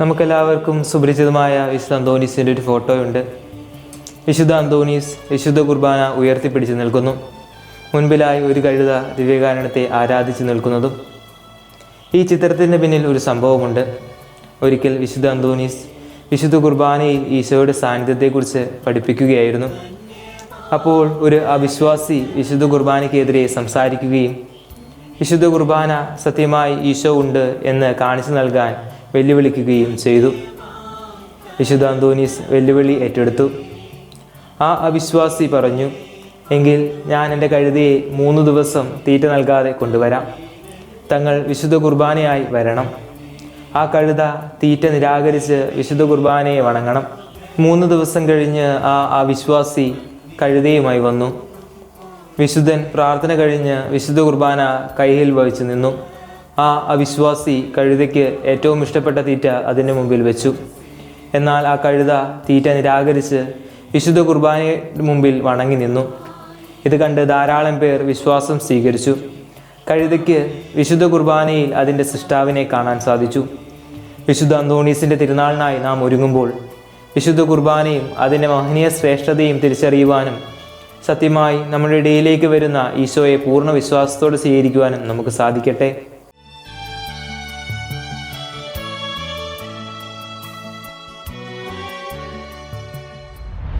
നമുക്കെല്ലാവർക്കും സുപരിചിതമായ വിശുദ്ധ അന്തോണീസിന്റെ ഒരു ഫോട്ടോയുണ്ട്. വിശുദ്ധ അന്തോണീസ് വിശുദ്ധ കുർബാന ഉയർത്തിപ്പിടിച്ച് നിൽക്കുന്നു. മുൻപിലായി ഒരു കഴുത ദിവ്യകാരണത്തെ ആരാധിച്ച് നിൽക്കുന്നതും ഈ ചിത്രത്തിന്റെ പിന്നിൽ ഒരു സംഭവമുണ്ട്. ഒരിക്കൽ വിശുദ്ധ അന്തോണീസ് വിശുദ്ധ കുർബാനയിൽ ഈശോയുടെ സാന്നിധ്യത്തെക്കുറിച്ച് പഠിപ്പിക്കുകയായിരുന്നു. അപ്പോൾ ഒരു അവിശ്വാസി വിശുദ്ധ കുർബാനയ്ക്കെതിരെ സംസാരിക്കുകയും വിശുദ്ധ കുർബാന സത്യമായി ഈശോ ഉണ്ട് എന്ന് കാണിച്ചു നൽകാൻ വെല്ലുവിളിക്കുകയും ചെയ്തു. വിശുദ്ധ അന്തോനീസ് വെല്ലുവിളി ഏറ്റെടുത്തു. ആ അവിശ്വാസി പറഞ്ഞു എങ്കിൽ ഞാൻ എന്റെ കഴുതിയെ മൂന്ന് ദിവസം തീറ്റ നൽകാതെ കൊണ്ടുവരാം. തങ്ങൾ വിശുദ്ധ കുർബാനയായി വരണം. ആ കഴുത തീറ്റ നിരാകരിച്ച് വിശുദ്ധ കുർബാനയെ വണങ്ങണം. മൂന്ന് ദിവസം കഴിഞ്ഞ് ആ അവിശ്വാസി കഴുതയുമായി വന്നു. വിശുദ്ധൻ പ്രാർത്ഥന കഴിഞ്ഞ് വിശുദ്ധ കുർബാന കയ്യിൽ വഹിച്ചു നിന്നു. ആ അവിശ്വാസി കഴുതയ്ക്ക് ഏറ്റവും ഇഷ്ടപ്പെട്ട തീറ്റ അതിന്റെ മുമ്പിൽ വെച്ചു. എന്നാൽ ആ കഴുത തീറ്റ നിരാകരിച്ച് വിശുദ്ധ കുർബാനയുടെ മുമ്പിൽ വണങ്ങി നിന്നു. ഇത് കണ്ട് ധാരാളം പേർ വിശ്വാസം സ്വീകരിച്ചു. കഴുതയ്ക്ക് വിശുദ്ധ കുർബാനയിൽ അതിന്റെ സൃഷ്ടാവിനെ കാണാൻ സാധിച്ചു. വിശുദ്ധ അന്തോണീസിന്റെ തിരുനാളിനായി നാം ഒരുങ്ങുമ്പോൾ വിശുദ്ധ കുർബാനയും അതിന്റെ മഹനീയ ശ്രേഷ്ഠതയും തിരിച്ചറിയുവാനും സത്യമായി നമ്മുടെ ഇടയിലേക്ക് വരുന്ന ഈശോയെ പൂർണ വിശ്വാസത്തോടെ സ്വീകരിക്കുവാനും നമുക്ക് സാധിക്കട്ടെ.